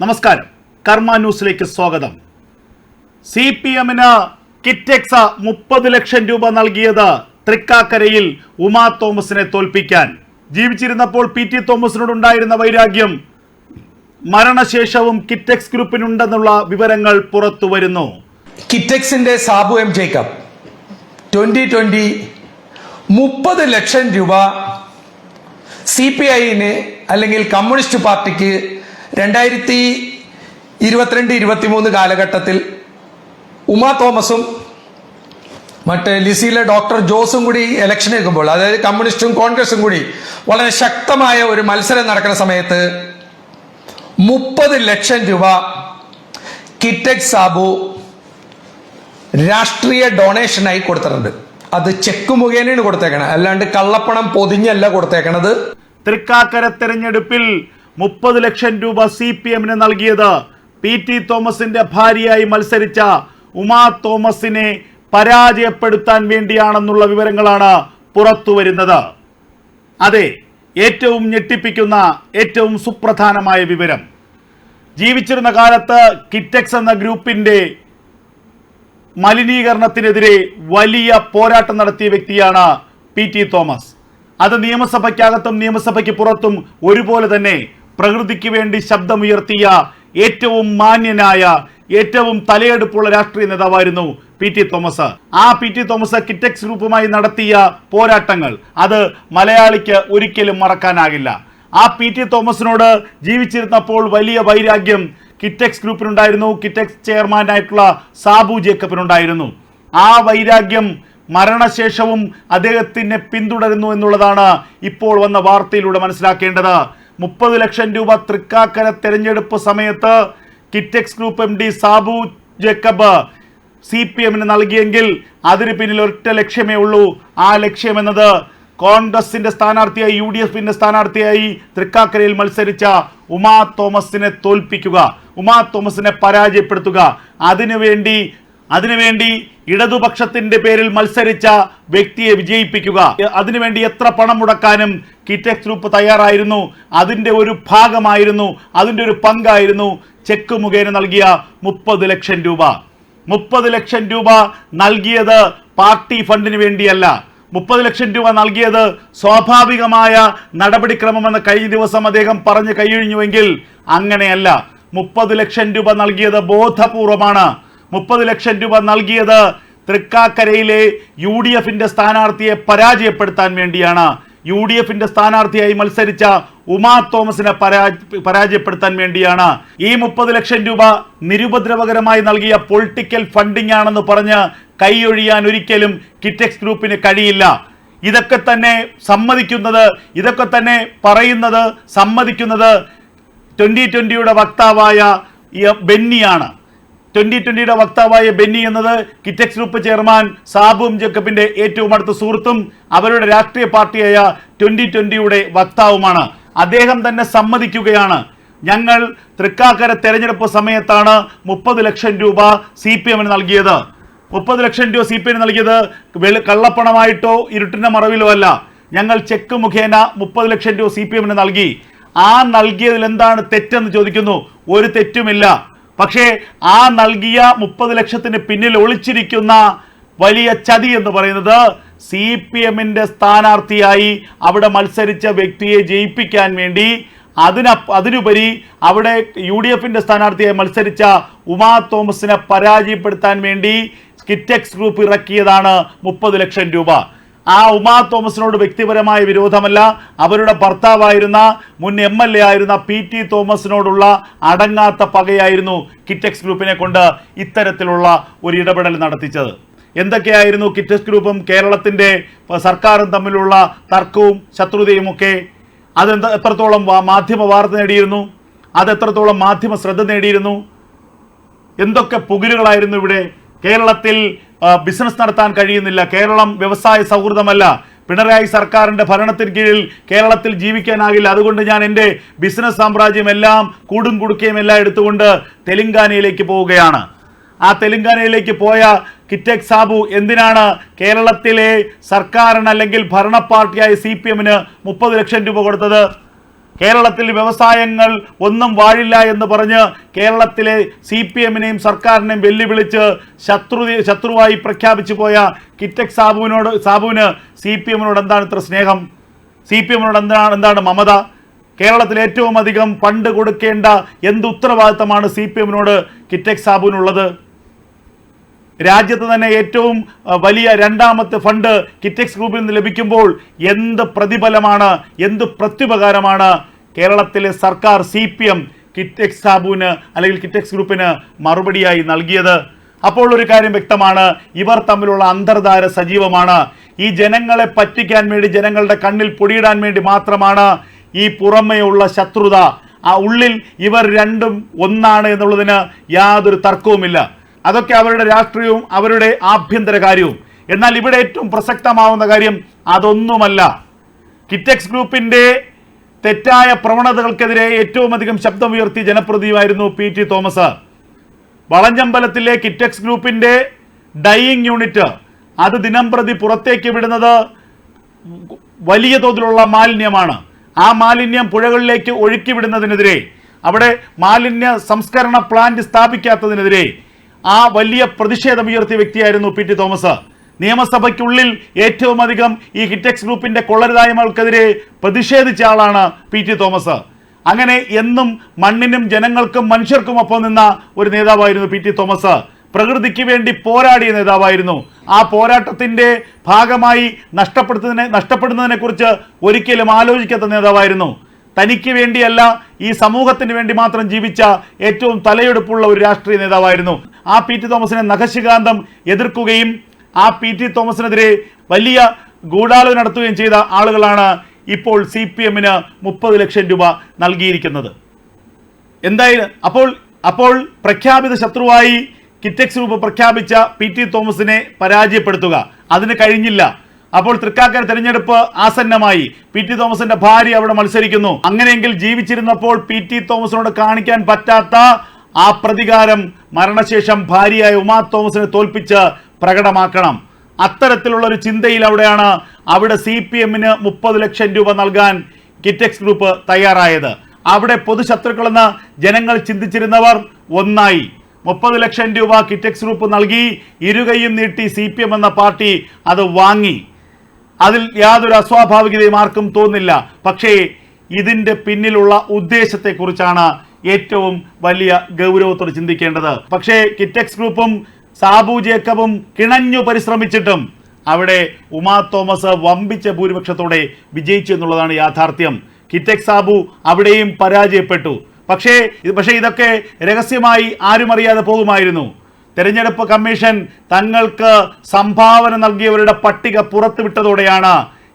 നമസ്കാരം. കർമ്മ ന്യൂസിലേക്ക് സ്വാഗതം. സി പി എമ്മിന് കിറ്റെക്സ മുപ്പത് ലക്ഷം രൂപ നൽകിയത് തൃക്കാക്കരയിൽ ഉമാ തോമസിനെ തോൽപ്പിക്കാൻ. ജീവിച്ചിരുന്നപ്പോൾ പി ടി തോമസിനോടുണ്ടായിരുന്ന വൈരാഗ്യം. മരണശേഷവും കിറ്റെക്സ് ഗ്രൂപ്പിനുണ്ടെന്നുള്ള വിവരങ്ങൾ പുറത്തു വരുന്നു. കിറ്റെക്സിന്റെ Sabu M Jacob twenty twenty മുപ്പത് ലക്ഷം രൂപ സി പി ഐന് അല്ലെങ്കിൽ കമ്മ്യൂണിസ്റ്റ് പാർട്ടിക്ക് രണ്ടായിരത്തി ഇരുപത്തിരണ്ട് ഇരുപത്തിമൂന്ന് കാലഘട്ടത്തിൽ ഉമാ തോമസും മറ്റേ ലിസിയിലെ ഡോക്ടർ ജോസും കൂടി ഇലക്ഷൻ എടുക്കുമ്പോൾ അതായത് കമ്മ്യൂണിസ്റ്റും കോൺഗ്രസും കൂടി വളരെ ശക്തമായ ഒരു മത്സരം നടക്കുന്ന സമയത്ത് മുപ്പത് ലക്ഷം രൂപ കിറ്റക് സാബു രാഷ്ട്രീയ ഡൊണേഷനായി കൊടുത്തിട്ടുണ്ട്. അത് ചെക്ക് മുഖേനയാണ് കൊടുത്തേക്കണത്. അല്ലാണ്ട് കള്ളപ്പണം പൊതിഞ്ഞല്ല കൊടുത്തേക്കണത്. തൃക്കാക്കര തെരഞ്ഞെടുപ്പിൽ മുപ്പത് ലക്ഷം രൂപ സി പി എമ്മിന് നൽകിയത് പി ടി തോമസിന്റെ ഭാര്യയായി മത്സരിച്ച ഉമാ തോമസിനെ പരാജയപ്പെടുത്താൻ വേണ്ടിയാണെന്നുള്ള വിവരങ്ങളാണ് പുറത്തു വരുന്നത്. അതെ ഏറ്റവും ഞെട്ടിപ്പിക്കുന്ന ഏറ്റവും സുപ്രധാനമായ വിവരം. ജീവിച്ചിരുന്ന കാലത്ത് കിറ്റക്സ് എന്ന ഗ്രൂപ്പിന്റെ മലിനീകരണത്തിനെതിരെ വലിയ പോരാട്ടം നടത്തിയ വ്യക്തിയാണ് പി ടി തോമസ്. അത് നിയമസഭയ്ക്കകത്തും നിയമസഭയ്ക്ക് പുറത്തും ഒരുപോലെ തന്നെ പ്രകൃതിക്ക് വേണ്ടി ശബ്ദമുയർത്തിയ ഏറ്റവും മാന്യനായ ഏറ്റവും തലയെടുപ്പുള്ള രാഷ്ട്രീയ നേതാവായിരുന്നു പി ടി തോമസ്. ആ പി ടി തോമസ് കിറ്റക്സ് ഗ്രൂപ്പുമായി നടത്തിയ പോരാട്ടങ്ങൾ അത് മലയാളിക്ക് ഒരിക്കലും മറക്കാനാകില്ല. ആ പി ടി തോമസിനോട് ജീവിച്ചിരുന്നപ്പോൾ വലിയ വൈരാഗ്യം കിറ്റക്സ് ഗ്രൂപ്പിനുണ്ടായിരുന്നു. ചെയർമാൻ ചെയർമാനായിട്ടുള്ള സാബു ജേക്കബിനുണ്ടായിരുന്നു. ആ വൈരാഗ്യം മരണശേഷവും അദ്ദേഹത്തിനെ പിന്തുടരുന്നു എന്നുള്ളതാണ് ഇപ്പോൾ വന്ന വാർത്തയിലൂടെ മനസ്സിലാക്കേണ്ടത്. മുപ്പത് ലക്ഷം രൂപ തൃക്കാക്കര തെരഞ്ഞെടുപ്പ് സമയത്ത് Kitex group M D Sabu Jacob C P എമ്മിന് നൽകിയെങ്കിൽ അതിന് പിന്നിൽ ഒറ്റ ലക്ഷ്യമേ ഉള്ളൂ. ആ ലക്ഷ്യം എന്നത് കോൺഗ്രസിന്റെ സ്ഥാനാർത്ഥിയായി യു ഡി എഫിന്റെ സ്ഥാനാർത്ഥിയായി തൃക്കാക്കരയിൽ മത്സരിച്ച ഉമാ തോമസിനെ തോൽപ്പിക്കുക ഉമാ തോമസിനെ പരാജയപ്പെടുത്തുക. അതിനുവേണ്ടി അതിനുവേണ്ടി ഇടതുപക്ഷത്തിന്റെ പേരിൽ മത്സരിച്ച വ്യക്തിയെ വിജയിപ്പിക്കുക. അതിനുവേണ്ടി എത്ര പണം മുടക്കാനും കിറ്റക്സ് ഗ്രൂപ്പ് തയ്യാറായിരുന്നു. അതിന്റെ ഒരു ഭാഗമായിരുന്നു അതിന്റെ ഒരു പങ്കായിരുന്നു ചെക്ക് മുഖേന നൽകിയ മുപ്പത് ലക്ഷം രൂപ. മുപ്പത് ലക്ഷം രൂപ നൽകിയത് പാർട്ടി ഫണ്ടിന് വേണ്ടിയല്ല. മുപ്പത് ലക്ഷം രൂപ നൽകിയത് സ്വാഭാവികമായ നടപടിക്രമമെന്ന് കഴിഞ്ഞ ദിവസം അദ്ദേഹം പറഞ്ഞു കഴിഞ്ഞുവെങ്കിൽ അങ്ങനെയല്ല. മുപ്പത് ലക്ഷം രൂപ നൽകിയത് ബോധപൂർവമാണ്. മുപ്പത് ലക്ഷം രൂപ നൽകിയത് തൃക്കാക്കരയിലെ യു ഡി എഫിന്റെ സ്ഥാനാർത്ഥിയെ പരാജയപ്പെടുത്താൻ വേണ്ടിയാണ്. യു ഡി എഫിന്റെ സ്ഥാനാർത്ഥിയായി മത്സരിച്ച ഉമാ തോമസിനെ പരാജ പരാജയപ്പെടുത്താൻ വേണ്ടിയാണ്. ഈ മുപ്പത് ലക്ഷം രൂപ നിരുപദ്രവകരമായി നൽകിയ പൊളിറ്റിക്കൽ ഫണ്ടിംഗ് ആണെന്ന് പറഞ്ഞ് കൈയൊഴിയാൻ ഒരിക്കലും കിറ്റെക്സ് ഗ്രൂപ്പിന് കഴിയില്ല. ഇതൊക്കെ തന്നെ സമ്മതിക്കുന്നത് ഇതൊക്കെ തന്നെ പറയുന്നത് സമ്മതിക്കുന്നത് ട്വന്റി ട്വന്റിയുടെ വക്താവായ ബെന്നിയാണ്. ട്വന്റി ട്വന്റിയുടെ വക്താവായ ബെന്നി എന്നത് കിറ്റക്സ് ഗ്രൂപ്പ് ചെയർമാൻ സാബും ജേക്കബിന്റെ ഏറ്റവും അടുത്ത സുഹൃത്തും അവരുടെ രാഷ്ട്രീയ പാർട്ടിയായ ട്വന്റി ട്വന്റിയുടെ വക്താവുമാണ്. അദ്ദേഹം തന്നെ സമ്മതിക്കുകയാണ്. ഞങ്ങൾ തൃക്കാക്കര തെരഞ്ഞെടുപ്പ് സമയത്താണ് മുപ്പത് ലക്ഷം രൂപ സി പി എമ്മിന് നൽകിയത്. മുപ്പത് ലക്ഷം രൂപ സി പി എമ്മിന് നൽകിയത് കള്ളപ്പണമായിട്ടോ ഇരുട്ടിന്റെ മറവിലോ അല്ല. ഞങ്ങൾ ചെക്ക് മുഖേന മുപ്പത് ലക്ഷം രൂപ സി പി എമ്മിന് നൽകി. ആ നൽകിയതിൽ എന്താണ് തെറ്റെന്ന് ചോദിക്കുന്നു. ഒരു തെറ്റുമില്ല. പക്ഷേ ആ നൽകിയ മുപ്പത് ലക്ഷത്തിന് പിന്നിൽ ഒളിച്ചിരിക്കുന്ന വലിയ ചതി എന്ന് പറയുന്നത് സി പി എമ്മിന്റെ സ്ഥാനാർത്ഥിയായി അവിടെ മത്സരിച്ച വ്യക്തിയെ ജയിപ്പിക്കാൻ വേണ്ടി അതിന അതിനുപരി അവിടെ യു ഡി എഫിന്റെ സ്ഥാനാർത്ഥിയായി മത്സരിച്ച ഉമാ തോമസിനെ പരാജയപ്പെടുത്താൻ വേണ്ടി കിറ്റെക്സ് ഗ്രൂപ്പ് ഇറക്കിയതാണ് മുപ്പത് ലക്ഷം രൂപ. ആ ഉമാ തോമസിനോട് വ്യക്തിപരമായ വിരോധമല്ല. അവരുടെ ഭർത്താവായിരുന്ന മുൻ എം എൽ എ ആയിരുന്ന പി ടി തോമസിനോടുള്ള അടങ്ങാത്ത പകയായിരുന്നു കിറ്റക്സ് ഗ്രൂപ്പിനെ കൊണ്ട് ഇത്തരത്തിലുള്ള ഒരു ഇടപെടൽ നടത്തിച്ചത്. എന്തൊക്കെയായിരുന്നു കിറ്റക്സ് ഗ്രൂപ്പും കേരളത്തിന്റെ സർക്കാരും തമ്മിലുള്ള തർക്കവും ശത്രുതയും ഒക്കെ? അതെന്ത് എത്രത്തോളം മാധ്യമ വാർത്ത നേടിയിരുന്നു? അതെത്രത്തോളം മാധ്യമ ശ്രദ്ധ നേടിയിരുന്നു? എന്തൊക്കെ പുകിലുകളായിരുന്നു ഇവിടെ? കേരളത്തിൽ ബിസിനസ് നടത്താൻ കഴിയുന്നില്ല. കേരളം വ്യവസായ സൗഹൃദമല്ല. പിണറായി സർക്കാരിന്റെ ഭരണത്തിന് കീഴിൽ കേരളത്തിൽ ജീവിക്കാനാകില്ല. അതുകൊണ്ട് ഞാൻ എന്റെ ബിസിനസ് സാമ്രാജ്യം എല്ലാം കൂടും കുടുക്കയും എല്ലാം എടുത്തുകൊണ്ട് തെലങ്കാനയിലേക്ക് പോവുകയാണ്. ആ തെലങ്കാനയിലേക്ക് പോയ കിറ്റക് സാബു എന്തിനാണ് കേരളത്തിലെ സർക്കാരിന് അല്ലെങ്കിൽ ഭരണ പാർട്ടിയായ സി പി എമ്മിന് മുപ്പത് ലക്ഷം രൂപ കൊടുത്തത്? കേരളത്തിൽ വ്യവസായങ്ങൾ ഒന്നും വാഴില്ല എന്ന് പറഞ്ഞ് കേരളത്തിലെ സി പി എമ്മിനെയും സർക്കാരിനെയും വെല്ലുവിളിച്ച് ശത്രു ശത്രുവായി പ്രഖ്യാപിച്ചു പോയ കിറ്റക് സാബുവിനോട് സാബുവിന് സി പി എമ്മിനോട് എന്താണ് ഇത്ര സ്നേഹം? സി പി എമ്മിനോട് എന്താണ് എന്താണ് മമത? കേരളത്തിൽ ഏറ്റവും അധികം ഫണ്ട് കൊടുക്കേണ്ട എന്ത് ഉത്തരവാദിത്തമാണ് സി പി എമ്മിനോട് കിറ്റക് സാബുവിനുള്ളത്? രാജ്യത്ത് തന്നെ ഏറ്റവും വലിയ രണ്ടാമത്തെ ഫണ്ട് കിറ്റെക്സ് ഗ്രൂപ്പിൽ നിന്ന് ലഭിക്കുമ്പോൾ എന്ത് പ്രതിഫലമാണ് എന്ത് പ്രത്യുപകാരമാണ് കേരളത്തിലെ സർക്കാർ സി പി എം കിറ്റെക്സ് സാബുവിന് അല്ലെങ്കിൽ കിറ്റെക്സ് ഗ്രൂപ്പിന് മറുപടിയായി നൽകിയത്? അപ്പോൾ ഒരു കാര്യം വ്യക്തമാണ് ഇവർ തമ്മിലുള്ള അന്തർധാര സജീവമാണ്. ഈ ജനങ്ങളെ പറ്റിക്കാൻ വേണ്ടി ജനങ്ങളുടെ കണ്ണിൽ പൊടിയിടാൻ വേണ്ടി മാത്രമാണ് ഈ പുറമേയുള്ള ശത്രുത. ആ ഉള്ളിൽ ഇവർ രണ്ടും ഒന്നാണ് എന്നുള്ളതിന് യാതൊരു തർക്കവുമില്ല. അതൊക്കെ അവരുടെ രാഷ്ട്രീയവും അവരുടെ ആഭ്യന്തര കാര്യവും. എന്നാൽ ഇവിടെ ഏറ്റവും പ്രസക്തമാവുന്ന കാര്യം അതൊന്നുമല്ല. കിറ്റെക്സ് ഗ്രൂപ്പിന്റെ തെറ്റായ പ്രവണതകൾക്കെതിരെ ഏറ്റവും അധികം ശബ്ദമുയർത്തിയ ജനപ്രതിയുമായിരുന്നു പി ടി തോമസ്. വളഞ്ചമ്പലത്തിലെ കിറ്റെക്സ് ഗ്രൂപ്പിന്റെ ഡൈയിങ് യൂണിറ്റ് അത് ദിനം പ്രതി പുറത്തേക്ക് വിടുന്നത് വലിയ തോതിലുള്ള മാലിന്യമാണ്. ആ മാലിന്യം പുഴകളിലേക്ക് ഒഴുക്കി വിടുന്നതിനെതിരെ അവിടെ മാലിന്യ സംസ്കരണ പ്ലാന്റ് സ്ഥാപിക്കാത്തതിനെതിരെ ആ വലിയ പ്രതിഷേധം ഉയർത്തിയ വ്യക്തിയായിരുന്നു പി ടി തോമസ്. നിയമസഭയ്ക്കുള്ളിൽ ഏറ്റവും അധികം ഈ ഹിറ്റെക്സ് ഗ്രൂപ്പിന്റെ കൊള്ളരുതായ്മകൾക്കെതിരെ പ്രതിഷേധിച്ച ആളാണ് പി ടി തോമസ്. അങ്ങനെ എന്നും മണ്ണിനും ജനങ്ങൾക്കും മനുഷ്യർക്കും ഒപ്പം നിന്ന ഒരു നേതാവായിരുന്നു പി ടി തോമസ്. പ്രകൃതിക്ക് വേണ്ടി പോരാടിയ നേതാവായിരുന്നു. ആ പോരാട്ടത്തിന്റെ ഭാഗമായി നഷ്ടപ്പെടുത്തുന്നതിനെ നഷ്ടപ്പെടുന്നതിനെ കുറിച്ച് ഒരിക്കലും ആലോചിക്കാത്ത നേതാവായിരുന്നു. തനിക്ക് വേണ്ടിയല്ല ഈ സമൂഹത്തിന് വേണ്ടി മാത്രം ജീവിച്ച ഏറ്റവും തലയെടുപ്പുള്ള ഒരു രാഷ്ട്രീയ നേതാവായിരുന്നു. ആ പി ടി തോമസിനെ നഖശികാന്തം എതിർക്കുകയും ആ പി ടി തോമസിനെതിരെ വലിയ ഗൂഢാലോചന നടത്തുകയും ചെയ്ത ആളുകളാണ് ഇപ്പോൾ സി പി എമ്മിന് മുപ്പത് ലക്ഷം രൂപ നൽകിയിരിക്കുന്നത്. എന്തായാലും അപ്പോൾ അപ്പോൾ പ്രഖ്യാപിത ശത്രുവായി കിറ്റക്സ് രൂപ പ്രഖ്യാപിച്ച പി ടി തോമസിനെ പരാജയപ്പെടുത്തുക. അതിന് കഴിഞ്ഞില്ല. അപ്പോൾ തൃക്കാക്കര തെരഞ്ഞെടുപ്പ് ആസന്നമായി. പി ടി തോമസിന്റെ ഭാര്യ അവിടെ മത്സരിക്കുന്നു. അങ്ങനെയെങ്കിൽ ജീവിച്ചിരുന്നപ്പോൾ പി ടി തോമസിനോട് കാണിക്കാൻ പറ്റാത്ത ആ പ്രതികാരം മരണശേഷം ഭാര്യയായ ഉമാ തോമസിനെ തോൽപ്പിച്ച് പ്രകടമാക്കണം. അത്തരത്തിലുള്ള ഒരു ചിന്തയിൽ അവിടെയാണ് അവിടെ സി പി എമ്മിന് മുപ്പത് ലക്ഷം രൂപ നൽകാൻ കിറ്റെക്സ് ഗ്രൂപ്പ് തയ്യാറായത്. അവിടെ പൊതുശത്രുക്കളെന്ന് ജനങ്ങൾ ചിന്തിച്ചിരുന്നവർ ഒന്നായി. മുപ്പത് ലക്ഷം രൂപ കിറ്റെക്സ് ഗ്രൂപ്പ് നൽകി ഇരുകയും നീട്ടി സി എന്ന പാർട്ടി അത് വാങ്ങി. അതിൽ യാതൊരു അസ്വാഭാവികതയും ആർക്കും തോന്നില്ല. പക്ഷേ ഇതിന്റെ പിന്നിലുള്ള ഉദ്ദേശത്തെക്കുറിച്ചാണ് ഏറ്റവും വലിയ ഗൗരവത്തോട് ചിന്തിക്കേണ്ടത്. പക്ഷേ കിറ്റക്സ് ഗ്രൂപ്പും സാബു ജേക്കബും കിണഞ്ഞു പരിശ്രമിച്ചിട്ടും അവിടെ ഉമാ തോമസ് വമ്പിച്ച ഭൂരിപക്ഷത്തോടെ വിജയിച്ചു എന്നുള്ളതാണ് യാഥാർത്ഥ്യം. കിറ്റക്സ് സാബു അവിടെയും പരാജയപ്പെട്ടു. പക്ഷേ പക്ഷേ ഇതൊക്കെ രഹസ്യമായി ആരും അറിയാതെ പോകുമായിരുന്നു. തെരഞ്ഞെടുപ്പ് കമ്മീഷൻ തങ്ങൾക്ക് സംഭാവന നൽകിയവരുടെ പട്ടിക പുറത്തുവിട്ടതോടെയാണ്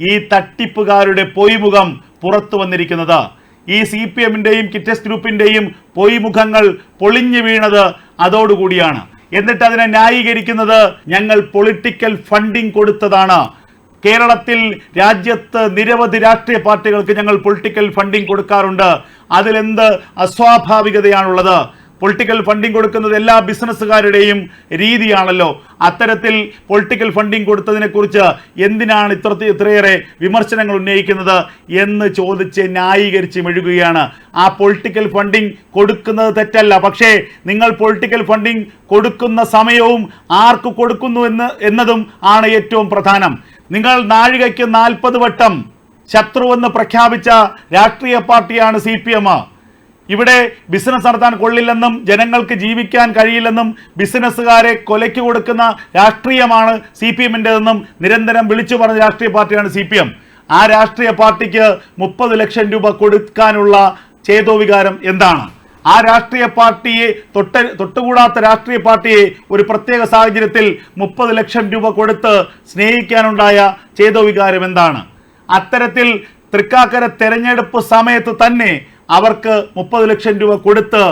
ഈ തട്ടിപ്പുകാരുടെ പൊയ്മുഖം പുറത്തു വന്നിരിക്കുന്നത്. ഈ സി പി എമ്മിന്റെയും കിറ്റസ് ഗ്രൂപ്പിന്റെയും പൊയ്മുഖങ്ങൾ പൊളിഞ്ഞു വീണത് അതോടുകൂടിയാണ്. എന്നിട്ട് അതിനെ ന്യായീകരിക്കുന്നത് ഞങ്ങൾ പൊളിറ്റിക്കൽ ഫണ്ടിങ് കൊടുത്തതാണ്. കേരളത്തിൽ രാജ്യത്ത് നിരവധി രാഷ്ട്രീയ പാർട്ടികൾക്ക് ഞങ്ങൾ പൊളിറ്റിക്കൽ ഫണ്ടിങ് കൊടുക്കാറുണ്ട്. അതിലെന്ത് അസ്വാഭാവികതയാണുള്ളത്? പൊളിറ്റിക്കൽ ഫണ്ടിങ് കൊടുക്കുന്നത് എല്ലാ ബിസിനസ്സുകാരുടെയും രീതിയാണല്ലോ. അത്തരത്തിൽ പൊളിറ്റിക്കൽ ഫണ്ടിങ് കൊടുത്തതിനെക്കുറിച്ച് എന്തിനാണ് ഇത്ര ഇത്രയേറെ വിമർശനങ്ങൾ ഉന്നയിക്കുന്നത് എന്ന് ചോദിച്ച് ന്യായീകരിച്ച് മെഴുകുകയാണ്. ആ പൊളിറ്റിക്കൽ ഫണ്ടിങ് കൊടുക്കുന്നത് തെറ്റല്ല. പക്ഷേ നിങ്ങൾ പൊളിറ്റിക്കൽ ഫണ്ടിങ് കൊടുക്കുന്ന സമയവും ആർക്ക് കൊടുക്കുന്നു എന്ന് എന്നതും ആണ് ഏറ്റവും പ്രധാനം. നിങ്ങൾ നാഴികയ്ക്ക് നാൽപ്പത് വട്ടം ശത്രുവെന്ന് പ്രഖ്യാപിച്ച രാഷ്ട്രീയ പാർട്ടിയാണ് സി പി എം. ഇവിടെ ബിസിനസ് നടത്താൻ കൊള്ളില്ലെന്നും ജനങ്ങൾക്ക് ജീവിക്കാൻ കഴിയില്ലെന്നും ബിസിനസ്സുകാരെ കൊലയ്ക്ക് കൊടുക്കുന്ന രാഷ്ട്രീയമാണ് സി പി എമ്മിന്റെതെന്നും നിരന്തരം വിളിച്ചു പറഞ്ഞ രാഷ്ട്രീയ പാർട്ടിയാണ് സി പി എം. ആ രാഷ്ട്രീയ പാർട്ടിക്ക് മുപ്പത് ലക്ഷം രൂപ കൊടുക്കാനുള്ള ചേതോവികാരം എന്താണ്? ആ രാഷ്ട്രീയ പാർട്ടിയെ തൊട്ട തൊട്ടുകൂടാത്ത രാഷ്ട്രീയ പാർട്ടിയെ ഒരു പ്രത്യേക സാഹചര്യത്തിൽ മുപ്പത് ലക്ഷം രൂപ കൊടുത്ത് സ്നേഹിക്കാനുണ്ടായ ചേതോവികാരം എന്താണ്? അത്തരത്തിൽ തൃക്കാക്കര തെരഞ്ഞെടുപ്പ് സമയത്ത് തന്നെ അവർക്ക് മുപ്പത് ലക്ഷം രൂപ കൊടുത്ത്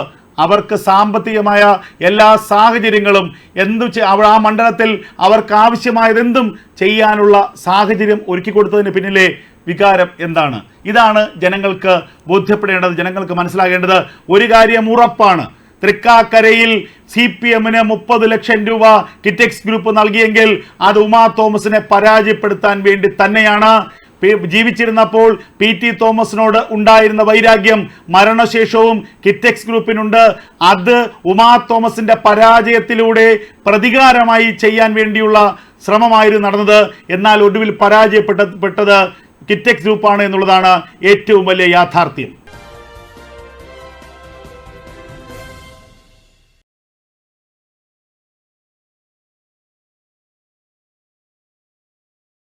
അവർക്ക് സാമ്പത്തികമായ എല്ലാ സാഹചര്യങ്ങളും എന്തു ആ മണ്ഡലത്തിൽ അവർക്ക് ആവശ്യമായതെന്തും ചെയ്യാനുള്ള സാഹചര്യം ഒരുക്കി കൊടുത്തതിന് പിന്നിലെ വികാരം എന്താണ്? ഇതാണ് ജനങ്ങൾക്ക് ബോധ്യപ്പെടേണ്ടത് ജനങ്ങൾക്ക് മനസ്സിലാകേണ്ടത്. ഒരു കാര്യം ഉറപ്പാണ്. തൃക്കാക്കരയിൽ സി പി എമ്മിന് മുപ്പത് ലക്ഷം രൂപ കിറ്റെക്സ് ഗ്രൂപ്പ് നൽകിയെങ്കിൽ അത് ഉമാ തോമസിനെ പരാജയപ്പെടുത്താൻ വേണ്ടി തന്നെയാണ്. ജീവിച്ചിരുന്നപ്പോൾ പി ടി തോമസിനോട് ഉണ്ടായിരുന്ന വൈരാഗ്യം മരണശേഷവും കിറ്റെക്സ് ഗ്രൂപ്പിനുണ്ട്. അത് ഉമാ തോമസിന്റെ പരാജയത്തിലൂടെ പ്രതികാരമായി ചെയ്യാൻ വേണ്ടിയുള്ള ശ്രമമായിരുന്നു നടന്നത്. എന്നാൽ ഒടുവിൽ പരാജയപ്പെട്ട പെട്ടത് കിറ്റെക്സ് ഗ്രൂപ്പാണ് എന്നുള്ളതാണ് ഏറ്റവും വലിയ യാഥാർത്ഥ്യം.